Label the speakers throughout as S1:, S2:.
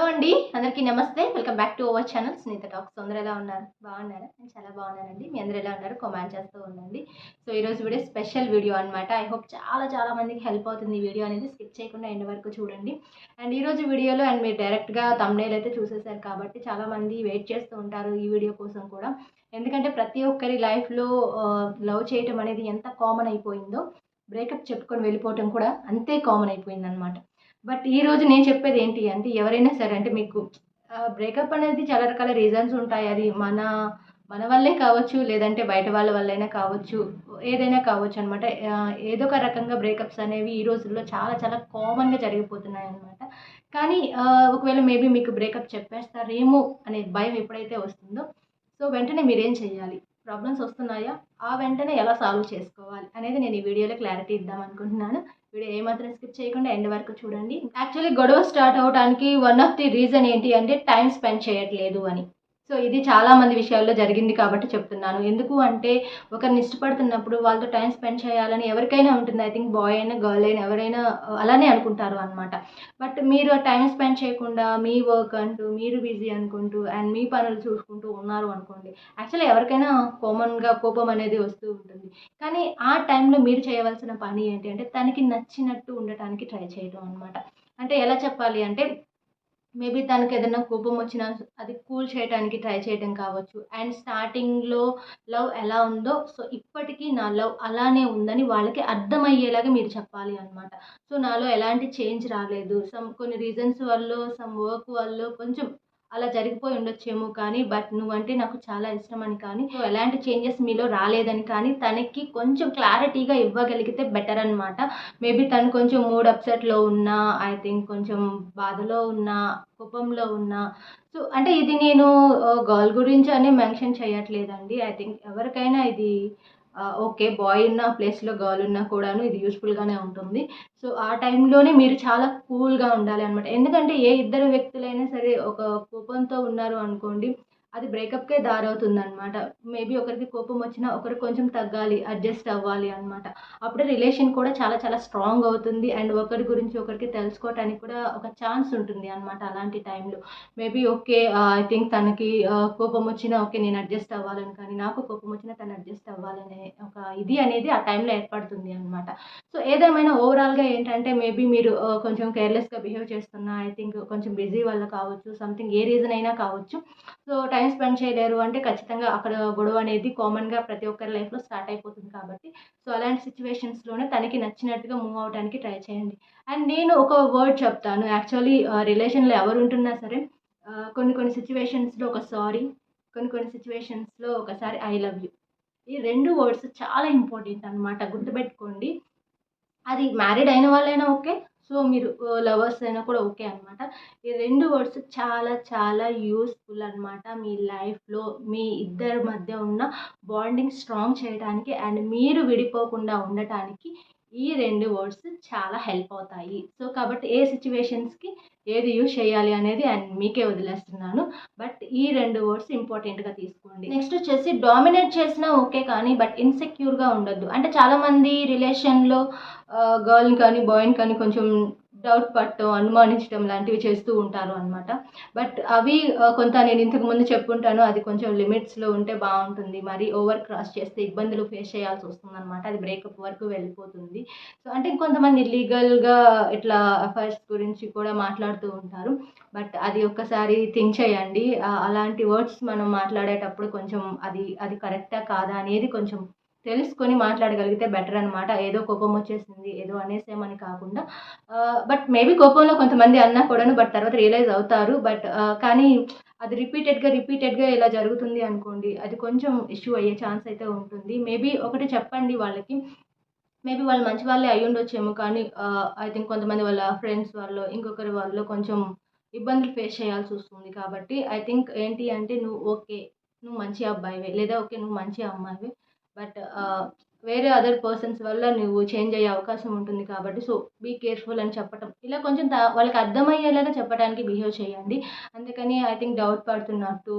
S1: Hello అండి. అందరికీ నమస్తే. Welcome back to our channel. Snehitha talks. అందరూ ఎలా ఉన్నారు? బాగున్నారా? నేను చాలా బాగున్నానండి. మీ అందరూ ఎలా ఉన్నారు? కామెంట్ చేస్తూ ఉండండి. సో ఈరోజు వీడియో స్పెషల్ వీడియో అనమాట ఐ హోప్ చాలా చాలా మందికి హెల్ప్ అవుతుంది ఈ వీడియో అనేది. స్కిప్ చేయకుండా ఎండ్ వరకు చూడండి. అండ్ ఈరోజు వీడియోలో అండ్ మీరు డైరెక్ట్గా తమ్నేల్ అయితే చూసేశారు కాబట్టి చాలామంది వెయిట్ చేస్తూ ఉంటారు ఈ వీడియో కోసం కూడా. ఎందుకంటే ప్రతి ఒక్కరి లైఫ్లో లవ్ చేయటం అనేది ఎంత కామన్ అయిపోయిందో బ్రేకప్ చెప్పుకొని వెళ్ళిపోవటం కూడా అంతే కామన్ అయిపోయింది అనమాట బట్ ఈ రోజు నేను చెప్పేది ఏంటి అంటే ఎవరైనా సరే అంటే మీకు బ్రేకప్ అనేది చాలా రకాల రీజన్స్ ఉంటాయి. అది మన మన వల్లే కావచ్చు లేదంటే బయట వాళ్ళ వల్లైనా కావచ్చు ఏదైనా కావచ్చు అనమాట ఏదో ఒక రకంగా బ్రేకప్స్ అనేవి ఈ రోజుల్లో చాలా చాలా కామన్గా జరిగిపోతున్నాయి అనమాట కానీ ఒకవేళ మేబీ మీకు బ్రేకప్ చెప్పేస్తారేమో అనే భయం ఎప్పుడైతే వస్తుందో సో వెంటనే మీరేం చేయాలి ప్రాబ్లమ్స్ వస్తున్నాయా? ఆ వెంటనే ఎలా సాల్వ్ చేసుకోవాలి? అనేది నేను ఈ వీడియోలో క్లారిటీ ఇద్దాం అనుకుంటున్నాను. వీడియో ఏమాత్రం స్కిప్ చేయకుండా ఎండ్ వరకు చూడండి. యాక్చువల్లీ గొడవ స్టార్ట్ అవడానికి వన్ ఆఫ్ ది రీజన్ ఏంటి అంటే టైం స్పెండ్ చేయట్లేదు అని. సో ఇది చాలా మంది విషయాల్లో జరిగింది కాబట్టి చెప్తున్నాను. ఎందుకు అంటే ఒకరిని ఇష్టపడుతున్నప్పుడు వాళ్ళతో టైం స్పెండ్ చేయాలని ఎవరికైనా ఉంటుంది. ఐ థింక్ బాయ్ అయినా గర్ల్ అయినా ఎవరైనా అలానే అనుకుంటారు అనమాట బట్ మీరు టైం స్పెండ్ చేయకుండా మీ వర్క్ అంటూ మీరు బిజీ అనుకుంటూ అండ్ మీ పనులు చూసుకుంటూ ఉన్నారు అనుకోండి యాక్చువల్లీ ఎవరికైనా కామన్గా కోపం అనేది వస్తూ ఉంటుంది. కానీ ఆ టైంలో మీరు చేయవలసిన పని ఏంటి అంటే తనకి నచ్చినట్టు ఉండటానికి ట్రై చేయడం అనమాట అంటే ఎలా చెప్పాలి అంటే మేబీ తనకి ఏదైనా కోపం వచ్చినా అది కూల్ చేయడానికి ట్రై చేయడం కావచ్చు. అండ్ స్టార్టింగ్లో లవ్ ఎలా ఉందో సో ఇప్పటికీ నా లవ్ అలానే ఉందని వాళ్ళకి అర్థమయ్యేలాగా మీరు చెప్పాలి అనమాట సో నాలో ఎలాంటి చేంజ్ రాలేదు. సమ్ కొన్ని రీజన్స్ వల్ల సమ్ వర్క్ వల్ల కొంచెం అలా జరిగిపోయి ఉండొచ్చేమో కానీ బట్ నువ్వంటే నాకు చాలా ఇష్టం అని కానీ ఎలాంటి చేంజెస్ మీలో రాలేదని కానీ తనకి కొంచెం క్లారిటీగా ఇవ్వగలిగితే బెటర్ అనమాట మేబీ తను కొంచెం మూడ్ అప్సెట్లో ఉన్నా ఐ థింక్ కొంచెం బాధలో ఉన్నా కోపంలో ఉన్నా. సో అంటే ఇది నేను గర్ల్ గురించి అని మెన్షన్ చేయట్లేదండి. ఐ థింక్ ఎవరికైనా ఇది ఓకే బాయ్ ఉన్న ప్లేస్లో గర్ల్ ఉన్నా కూడాను ఇది యూస్ఫుల్గానే ఉంటుంది. సో ఆ టైంలోనే మీరు చాలా కూల్గా ఉండాలి అనమాట ఎందుకంటే ఏ ఇద్దరు వ్యక్తులైనా సరే ఒక కోపంతో ఉన్నారు అనుకోండి అది బ్రేకప్కే దారవుతుంది అనమాట మేబీ ఒకరికి కోపం వచ్చినా ఒకరు కొంచెం తగ్గాలి అడ్జస్ట్ అవ్వాలి అనమాట అప్పుడే రిలేషన్ కూడా చాలా చాలా స్ట్రాంగ్ అవుతుంది అండ్ ఒకరి గురించి ఒకరికి తెలుసుకోవటానికి కూడా ఒక ఛాన్స్ ఉంటుంది అనమాట అలాంటి టైంలో మేబీ ఓకే ఐ థింక్ తనకి uh, కోపం వచ్చినా ఓకే నేను అడ్జస్ట్ అవ్వాలని కానీ నాకు కోపం వచ్చినా తను అడ్జస్ట్ అవ్వాలనే ఒక ఇది అనేది ఆ టైంలో ఏర్పడుతుంది అనమాట సో ఏదేమైనా ఓవరాల్గా ఏంటంటే మేబీ మీరు uh, కొంచెం కేర్లెస్గా బిహేవ్ చేస్తున్నా ఐ థింక్ కొంచెం బిజీ వల్ల కావచ్చు సంథింగ్ ఏ రీజన్ అయినా కావచ్చు. సో టైం స్పెండ్ చేయలేరు అంటే ఖచ్చితంగా అక్కడ గొడవ అనేది కామన్గా ప్రతి ఒక్కరి లైఫ్లో స్టార్ట్ అయిపోతుంది కాబట్టి. సో అలాంటి సిచ్యువేషన్స్లోనే తనకి నచ్చినట్టుగా మూవ్ అవడానికి ట్రై చేయండి. అండ్ నేను ఒక వర్డ్ చెప్తాను. యాక్చువల్లీ రిలేషన్లో ఎవరు ఉంటున్నా సరే కొన్ని కొన్ని సిచ్యువేషన్స్లో ఒక సారీ కొన్ని కొన్ని సిచ్యువేషన్స్లో ఒకసారి ఐ లవ్ యూ ఈ రెండు వర్డ్స్ చాలా ఇంపార్టెంట్ అనమాట గుర్తుపెట్టుకోండి. అది మ్యారీడ్ అయిన వాళ్ళైనా ఓకే సో మీరు లవర్స్ అయినా కూడా ఓకే అనమాట ఈ రెండు వర్డ్స్ చాలా చాలా యూస్ఫుల్ అనమాట మీ లైఫ్లో మీ ఇద్దరి మధ్య ఉన్న బాండింగ్ స్ట్రాంగ్ చేయడానికి అండ్ మీరు విడిపోకుండా ఉండటానికి ఈ రెండు వర్డ్స్ చాలా హెల్ప్ అవుతాయి. సో కాబట్టి ఏ సిచ్యువేషన్స్కి ఏది యూజ్ చేయాలి అనేది అండ్ మీకే వదిలేస్తున్నాను. బట్ ఈ రెండు వర్డ్స్ ఇంపార్టెంట్గా తీసుకోండి. నెక్స్ట్ వచ్చేసి డామినేట్ చేసినా ఓకే కానీ బట్ ఇన్సెక్యూర్గా ఉండొద్దు. అంటే చాలామంది రిలేషన్లో గర్ల్ని uh, కానీ బాయ్ని కానీ కొంచెం డౌట్ పట్టడం అనుమానించడం లాంటివి చేస్తూ ఉంటారు అనమాట బట్ అవి కొంత నేను ఇంతకు ముందు చెప్పుంటాను అది కొంచెం లిమిట్స్లో ఉంటే బాగుంటుంది. మరి ఓవర్ క్రాస్ చేస్తే ఇబ్బందులు ఫేస్ చేయాల్సి వస్తుంది అనమాట అది బ్రేకప్ వరకు వెళ్ళిపోతుంది. సో అంటే కొంతమంది లీగల్గా ఇట్లా అఫైర్స్ గురించి కూడా మాట్లాడుతూ ఉంటారు. బట్ అది ఒక్కసారి థింక్ చేయండి. అలాంటి వర్డ్స్ మనం మాట్లాడేటప్పుడు కొంచెం అది అది కరెక్టా కాదా అనేది కొంచెం తెలుసుకొని మాట్లాడగలిగితే బెటర్ అనమాట ఏదో కోపం వచ్చేసింది ఏదో అనేసేమని కాకుండా. బట్ మేబీ కోపంలో కొంతమంది అన్నా కూడాను బట్ తర్వాత రియలైజ్ అవుతారు. బట్ కానీ అది రిపీటెడ్గా రిపీటెడ్గా ఇలా జరుగుతుంది అనుకోండి అది కొంచెం ఇష్యూ అయ్యే ఛాన్స్ అయితే ఉంటుంది. మేబీ ఒకటి చెప్పండి వాళ్ళకి. మేబీ వాళ్ళు మంచి వాళ్ళే అయి ఉండొచ్చేమో కానీ ఐ థింక్ కొంతమంది వాళ్ళ ఫ్రెండ్స్ వాళ్ళు ఇంకొకరి వాళ్ళు కొంచెం ఇబ్బందులు ఫేస్ చేయాల్సి వస్తుంది కాబట్టి ఐ థింక్ ఏంటి అంటే నువ్వు ఓకే నువ్వు మంచి అబ్బాయివే లేదా ఓకే నువ్వు మంచి అమ్మాయివే. బట్ వేరే అదర్ పర్సన్స్ వల్ల నువ్వు చేంజ్ అయ్యే అవకాశం ఉంటుంది కాబట్టి సో బీ కేర్ఫుల్ అని చెప్పటం. ఇలా కొంచెం వాళ్ళకి అర్థమయ్యేలాగా చెప్పడానికి బిహేవ్ చేయండి. అందుకని ఐ థింక్ డౌట్ పడుతున్నట్టు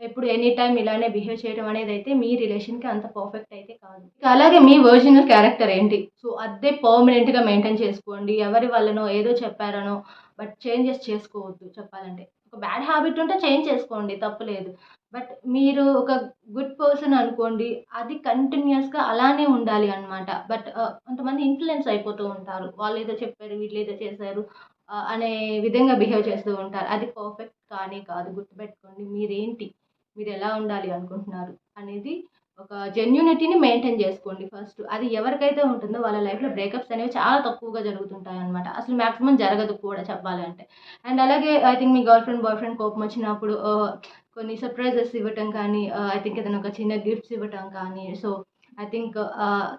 S1: ఎప్పుడు ఎనీ టైం ఇలానే బిహేవ్ చేయడం అనేది అయితే మీ రిలేషన్కి అంత పర్ఫెక్ట్ అయితే కాదు. అలాగే మీ ఒరిజినల్ క్యారెక్టర్ ఏంటి? సో అదే పర్మనెంట్గా మెయింటైన్ చేసుకోండి. ఎవరి వల్లనో ఏదో చెప్పారనో బట్ చేంజెస్ చేసుకోవద్దు చెప్పాలంటే. ఒక బ్యాడ్ హ్యాబిట్ ఉంటే చేంజ్ చేసుకోండి తప్పులేదు బట్ మీరు ఒక గుడ్ పర్సన్ అనుకోండి అది కంటిన్యూస్గా అలానే ఉండాలి అనమాట బట్ uh, కొంతమంది ఇన్ఫ్లుయెన్స్ అయిపోతూ ఉంటారు. వాళ్ళు ఏదో చెప్పారు వీళ్ళు ఏదో చేశారు uh, అనే విధంగా బిహేవ్ చేస్తూ ఉంటారు. అది పర్ఫెక్ట్ కానీ కాదు. గుర్తుపెట్టుకోండి మీరేంటి? మీరు ఎలా ఉండాలి అనుకుంటున్నారు? అనేది ఒక జెన్యునిటీని మెయింటైన్ చేసుకోండి ఫస్ట్ అది ఎవరికైతే ఉంటుందో వాళ్ళ లైఫ్లో బ్రేకప్స్ అనేవి చాలా తక్కువగా జరుగుతుంటాయి అనమాట అసలు మ్యాక్సిమం జరగదు కూడా చెప్పాలంటే అండ్ అలాగే ఐ థింక్ మీ గర్ల్ ఫ్రెండ్ బాయ్ ఫ్రెండ్ కోపం వచ్చినప్పుడు uh, కొన్ని సర్ప్రైజెస్ ఇవ్వటం కానీ uh, ఐ థింక్ ఏదైనా ఒక చిన్న గిఫ్ట్స్ ఇవ్వటం కానీ సో ఐ థింక్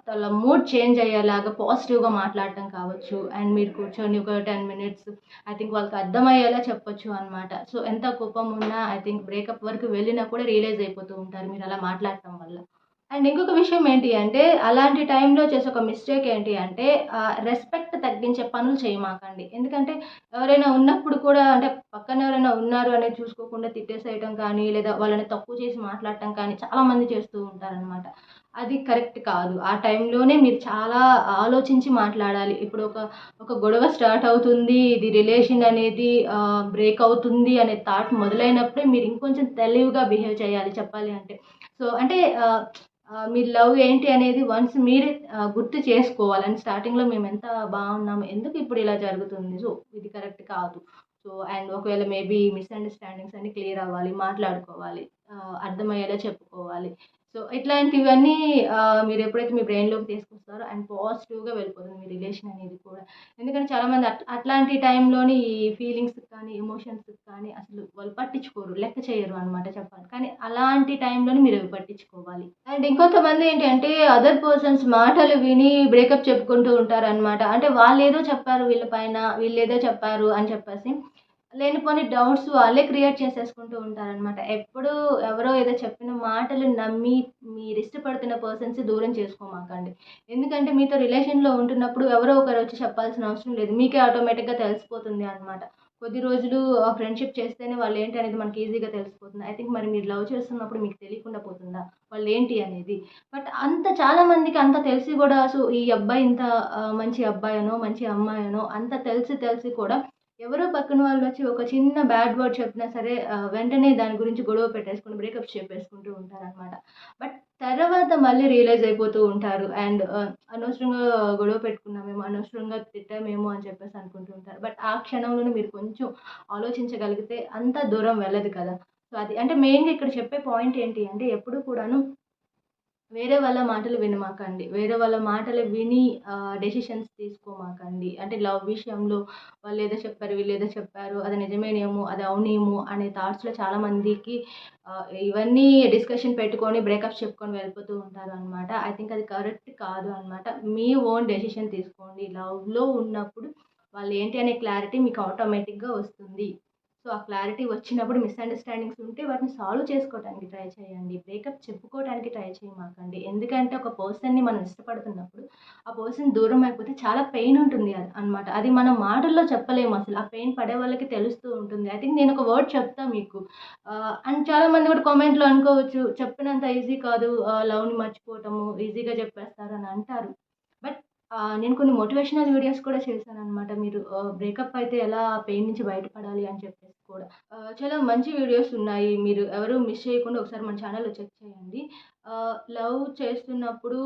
S1: వాళ్ళ మూడ్ చేంజ్ అయ్యేలాగా పాజిటివ్గా మాట్లాడటం కావచ్చు. అండ్ మీరు కూర్చొని ఒక టెన్ మినిట్స్ ఐ థింక్ వాళ్ళకి అర్థమయ్యేలా చెప్పొచ్చు అనమాట సో ఎంత కోపం ఉన్నా ఐ థింక్ బ్రేకప్ వరకు వెళ్ళినా కూడా రియలైజ్ అయిపోతూ ఉంటారు మీరు అలా మాట్లాడటం వల్ల. అండ్ ఇంకొక విషయం ఏంటి అంటే అలాంటి టైంలో చేసే ఒక మిస్టేక్ ఏంటి అంటే రెస్పెక్ట్ తగ్గించే పనులు చేయమాకండి. ఎందుకంటే ఎవరైనా ఉన్నప్పుడు కూడా అంటే పక్కన ఎవరైనా ఉన్నారు అనేది చూసుకోకుండా తిట్టేసేయటం కానీ లేదా వాళ్ళని తక్కువ చేసి మాట్లాడటం కానీ చాలామంది చేస్తూ ఉంటారనమాట అది కరెక్ట్ కాదు. ఆ టైంలోనే మీరు చాలా ఆలోచించి మాట్లాడాలి. ఇప్పుడు ఒక ఒక గొడవ స్టార్ట్ అవుతుంది ఇది రిలేషన్ అనేది బ్రేక్ అవుతుంది అనే థాట్ మొదలైనప్పుడే మీరు ఇంకొంచెం తెలివిగా బిహేవ్ చేయాలి చెప్పాలి అంటే. సో అంటే మీ లవ్ ఏంటి అనేది వన్స్ మీరే గుర్తు చేసుకోవాలని స్టార్టింగ్లో మేము ఎంత బాగున్నాము ఎందుకు ఇప్పుడు ఇలా జరుగుతుంది? సో ఇది కరెక్ట్ కాదు. సో అండ్ ఒకవేళ మేబీ మిస్అండర్స్టాండింగ్స్ అన్ని క్లియర్ అవ్వాలి మాట్లాడుకోవాలి అర్థమయ్యేలా చెప్పుకోవాలి. సో ఇట్లాంటివన్నీ మీరు ఎప్పుడైతే మీ బ్రెయిన్లోకి తీసుకొస్తారో అండ్ పాజిటివ్గా వెళ్ళిపోతుంది మీ రిలేషన్ అనేది కూడా. ఎందుకంటే చాలామంది అట్ అట్లాంటి టైంలోని ఈ ఫీలింగ్స్ కానీ ఎమోషన్స్ కానీ అసలు వాళ్ళు పట్టించుకోరు లెక్క చేయరు అనమాట చెప్పాలి. కానీ అలాంటి టైంలోని మీరు అవి పట్టించుకోవాలి. అండ్ ఇంకొంతమంది ఏంటంటే అదర్ పర్సన్స్ మాటలు విని బ్రేకప్ చెప్పుకుంటూ ఉంటారు అనమాట అంటే వాళ్ళు ఏదో చెప్పారు వీళ్ళ పైన వీళ్ళు ఏదో చెప్పారు అని చెప్పేసి లేనిపోని డౌట్స్ వాళ్ళే క్రియేట్ చేసేసుకుంటూ ఉంటారనమాట ఎప్పుడు ఎవరో ఏదో చెప్పిన మాటలు నమ్మి మీరు ఇష్టపడుతున్న పర్సన్స్ దూరం చేసుకోమాకండి. ఎందుకంటే మీతో రిలేషన్లో ఉంటున్నప్పుడు ఎవరో ఒకరు వచ్చి చెప్పాల్సిన అవసరం లేదు. మీకే ఆటోమేటిక్గా తెలిసిపోతుంది అనమాట కొద్ది రోజులు ఫ్రెండ్షిప్ చేస్తేనే వాళ్ళు ఏంటి అనేది మనకి ఈజీగా తెలిసిపోతుంది. ఐ థింక్ మరి మీరు లవ్ చేస్తున్నప్పుడు మీకు తెలియకుండా పోతుందా? వాళ్ళు ఏంటి అనేది? బట్ అంత చాలామందికి అంత తెలిసి కూడా సో ఈ అబ్బాయి ఇంత మంచి అబ్బాయనో మంచి అమ్మాయనో అంత తెలిసి తెలిసి కూడా ఎవరో పక్కన వాళ్ళు వచ్చి ఒక చిన్న బ్యాడ్ వర్డ్ చెప్పినా సరే వెంటనే దాని గురించి గొడవ పెట్టేసుకుని బ్రేకప్ చెప్పేసుకుంటూ ఉంటారనమాట బట్ తర్వాత మళ్ళీ రియలైజ్ అయిపోతూ ఉంటారు. అండ్ అనవసరంగా గొడవ పెట్టుకున్నామేమో అనవసరంగా తిట్టామేమో అని చెప్పేసి అనుకుంటూ ఉంటారు. బట్ ఆ క్షణంలోనే మీరు కొంచెం ఆలోచించగలిగితే అంత దూరం వెళ్ళదు కదా. సో అది అంటే మెయిన్గా ఇక్కడ చెప్పే పాయింట్ ఏంటి అంటే ఎప్పుడు కూడాను వేరే వాళ్ళ మాటలు వినమాకండి. వేరే వాళ్ళ మాటలు విని డెసిషన్స్ తీసుకోమాకండి. అంటే లవ్ విషయంలో వాళ్ళు ఏదో చెప్పారు వీళ్ళు ఏదో చెప్పారు అది నిజమేనేమో అది అవునేమో అనే థాట్స్లో చాలామందికి ఇవన్నీ డిస్కషన్ పెట్టుకొని బ్రేకప్స్ చెప్పుకొని వెళ్ళిపోతూ ఉంటారు అనమాట ఐ థింక్ అది కరెక్ట్ కాదు అనమాట మీ ఓన్ డెసిషన్ తీసుకోండి. లవ్లో ఉన్నప్పుడు వాళ్ళు ఏంటి అనే క్లారిటీ మీకు ఆటోమేటిక్గా వస్తుంది. సో ఆ క్లారిటీ వచ్చినప్పుడు మిస్అండర్స్టాండింగ్స్ ఉంటే వాటిని సాల్వ్ చేసుకోవడానికి ట్రై చేయండి. బ్రేకప్ చెప్పుకోవడానికి ట్రై చేయమాకండి. ఎందుకంటే ఒక పర్సన్ని మనం ఇష్టపడుతున్నప్పుడు ఆ పర్సన్ దూరం అయిపోతే చాలా పెయిన్ ఉంటుంది అది అనమాట అది మనం మాటల్లో చెప్పలేము అసలు. ఆ పెయిన్ పడే వాళ్ళకి తెలుస్తూ ఉంటుంది. ఐ థింక్ నేను ఒక వర్డ్ చెప్తాను మీకు. అండ్ చాలా మంది కూడా కామెంట్లో అనుకోవచ్చు చెప్పినంత ఈజీ కాదు లవ్ని మర్చిపోవటము ఈజీగా చెప్పేస్తారు అని అంటారు. బట్ నేను కొన్ని మోటివేషనల్ వీడియోస్ కూడా చేశాను అనమాట మీరు బ్రేకప్ అయితే ఎలా పెయిన్ నుంచి బయటపడాలి అని చెప్పేసి. కూడా. చాలా మంచి వీడియోస్ ఉన్నాయి. మీరు ఎవరు మిస్ చేయకుండా ఒకసారి మన ఛానల్లో చెక్ చేయండి. లవ్ చేస్తున్నప్పుడు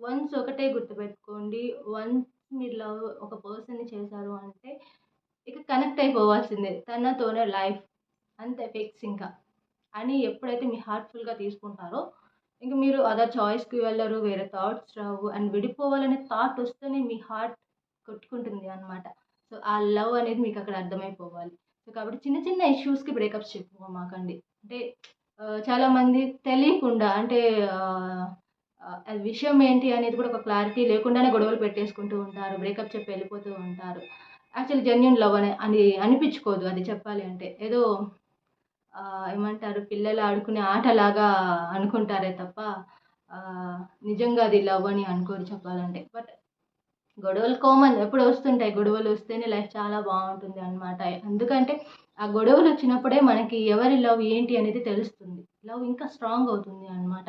S1: వన్స్ ఒకటే గుర్తుపెట్టుకోండి. వన్స్ మీరు లవ్ ఒక పర్సన్ని చేశారు అంటే ఇక కనెక్ట్ అయిపోవాల్సిందే. తనతోనే లైఫ్. అంతే ఫిక్స్ ఇంకా. అని ఎప్పుడైతే మీ హార్ట్ఫుల్గా తీసుకుంటారో ఇంక మీరు అదర్ చాయిస్కి వెళ్ళరు వేరే థాట్స్ రావు. అండ్ విడిపోవాలనే థాట్ వస్తేనే మీ హార్ట్ కొట్టుకుంటుంది అనమాట సో ఆ లవ్ అనేది మీకు అక్కడ అర్థమైపోవాలి. సో కాబట్టి చిన్న చిన్న ఇష్యూస్కి బ్రేకప్స్ చెప్పుకోమాకండి అంటే చాలామంది తెలియకుండా అంటే విషయం ఏంటి అనేది కూడా ఒక క్లారిటీ లేకుండానే గొడవలు పెట్టేసుకుంటూ ఉంటారు బ్రేకప్ చెప్పి వెళ్ళిపోతూ ఉంటారు. యాక్చువల్లీ జెన్యున్ లవ్ అని అని అనిపించుకోదు అది చెప్పాలి అంటే. ఏదో ఏమంటారు పిల్లలు ఆడుకునే ఆటలాగా అనుకుంటారే తప్ప నిజంగా అది లవ్ అని అనుకోరు చెప్పాలంటే. బట్ గొడవలు కామన్ ఎప్పుడు వస్తుంటాయి. గొడవలు వస్తేనే లైఫ్ చాలా బాగుంటుంది అనమాట ఎందుకంటే ఆ గొడవలు వచ్చినప్పుడే మనకి ఎవరి లవ్ ఏంటి అనేది తెలుస్తుంది. లవ్ ఇంకా స్ట్రాంగ్ అవుతుంది అనమాట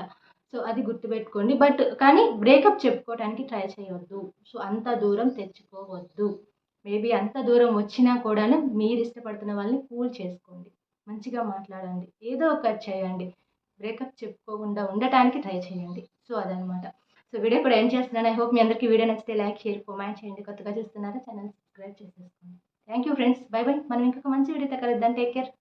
S1: సో అది గుర్తుపెట్టుకోండి. బట్ కానీ బ్రేకప్ చెప్పుకోవడానికి ట్రై చేయవద్దు సో అంత దూరం తెచ్చుకోవద్దు. మేబీ అంత దూరం వచ్చినా కూడాను మీరు ఇష్టపడుతున్న వాళ్ళని కూల్ చేసుకోండి. మంచిగా మాట్లాడండి. ఏదో ఒకటి చేయండి. బ్రేకప్ చెప్పుకోకుండా ఉండటానికి ట్రై చేయండి. సో అదనమాట సో వీడియో కూడా ఏం చేస్తున్నాను. ఐ హోప్ మీ అందరికీ వీడియో నచ్చితే లైక్ షేర్ కామెంట్ చేయండి. కొత్తగా చూస్తున్నారా ఛానల్ సబ్స్క్రైబ్ చేసేసుకోండి. Thank you friends bye bye మనం ఇంకొక మంచి వీడియోతో కలుద్దాం. Take care